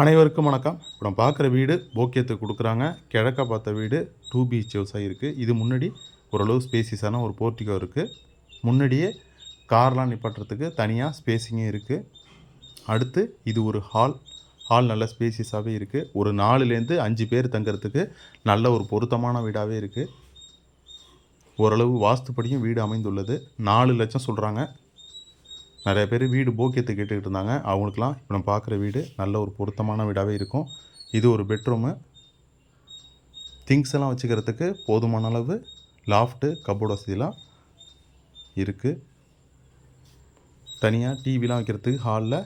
அனைவருக்கும் வணக்கம். இப்போ நம்ம பார்க்குற வீடு போக்கியத்துக்கு கொடுக்குறாங்க. கிழக்க பார்த்த வீடு டூ பிஹெச் ஹவுஸாக இருக்குது இது முன்னாடி ஓரளவு ஸ்பேசிஸான ஒரு போர்ட்டிகோ இருக்குது முன்னாடியே கார்லாம் நிப்பாட்டுறதுக்கு தனியாக ஸ்பேஸிங்கும் இருக்குது அடுத்து இது ஒரு ஹால் ஹால் நல்ல ஸ்பேசிஸாகவே இருக்குது ஒரு நாலுலேருந்து அஞ்சு பேர் தங்குறதுக்கு நல்ல ஒரு பொருத்தமான வீடாகவே இருக்குது ஓரளவு வாஸ்துப்படியும் வீடு அமைந்துள்ளது. நாலு லட்சம் சொல்கிறாங்க நிறைய பேர் வீடு போக்கியத்தை கேட்டுக்கிட்டு இருந்தாங்க. அவங்களுக்குலாம் இப்போ நம்ம பார்க்குற வீடு நல்ல ஒரு பொருத்தமான வீடாகவே இருக்கும். இது ஒரு பெட்ரூமு திங்ஸ் எல்லாம் வச்சுக்கிறதுக்கு போதுமான அளவு லாஃப்ட்டு கபோர்டு வசதிலாம் இருக்குது தனியாக டிவிலாம் வைக்கிறதுக்கு ஹாலில்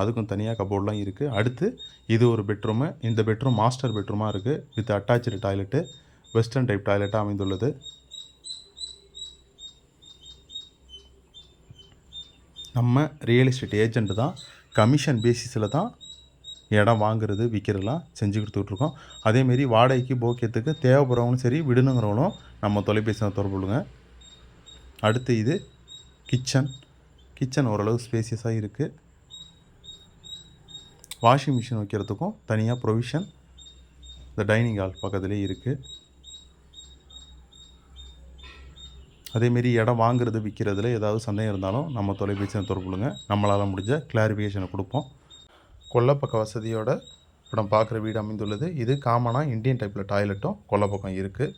அதுக்கும் தனியாக கபோர்டெலாம் இருக்குது அடுத்து இது ஒரு பெட்ரூமு இந்த பெட்ரூம் மாஸ்டர் பெட்ரூமாக இருக்குது with attach toilet western type டாய்லெட்டாக அமைந்துள்ளது. நம்ம ரியல் எஸ்டேட் ஏஜென்ட் தான் கமிஷன் பேசிஸில் தான் இடம் வாங்குறது விற்கிறதுலாம் செஞ்சு கொடுத்துட்ருக்கோம். அதேமாரி வாடகைக்கு போக்கியத்துக்கு தேவைப்படுறவங்களும் சரி விடணுங்கிறவங்களும் நம்ம தொலைபேசியில் தொடர்புடுங்க அடுத்து இது கிச்சன் கிச்சன் ஓரளவு ஸ்பேசியஸாக இருக்குது வாஷிங் மிஷின் வைக்கிறதுக்கும் தனியாக ப்ரொவிஷன் இந்த டைனிங் ஹால் பக்கத்துலேயே இருக்குது அதேமாரி இடம் வாங்குறது விற்கிறதுல ஏதாவது சந்தேகம் இருந்தாலும் நம்ம தொலைபேசியில் தொடர்பு கொள்ளுங்க. நம்மளால் முடிஞ்ச கிளாரிஃபிகேஷனை கொடுப்போம். கொல்லப்பக்க வசதியோட இப்போ நம்ம பார்க்குற வீடு அமைந்துள்ளது. இது காமனாக இந்தியன் டைப்பில் டாய்லெட்டும் கொல்லப்பக்கம் இருக்குது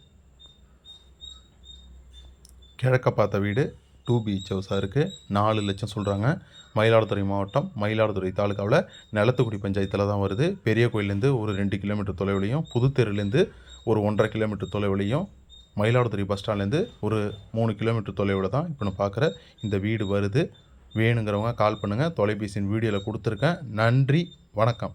கிழக்க பார்த்த வீடு டூ பீச் ஹவுஸாக இருக்குது நாலு லட்சம் சொல்கிறாங்க மயிலாடுதுறை மாவட்டம் மயிலாடுதுறை தாலுக்காவில் நிலத்துக்குடி பஞ்சாயத்தில் தான் வருது. பெரிய கோயிலேருந்து ஒரு ரெண்டு கிலோமீட்டர் தொலைவிலையும் புதுத்தெருலேருந்து ஒரு ஒன்றரை கிலோமீட்டர் தொலைவிலையும் மயிலாடுதுறை பஸ் ஸ்டாண்ட்லேருந்து ஒரு மூணு கிலோமீட்டர் தொலைவில் தான் இப்போ நான் பார்க்குற இந்த வீடு வருது. வேணுங்கிறவங்க கால் பண்ணுங்கள் தொலைபேசியின் வீடியோவில் கொடுத்துருக்கேன். நன்றி. வணக்கம்.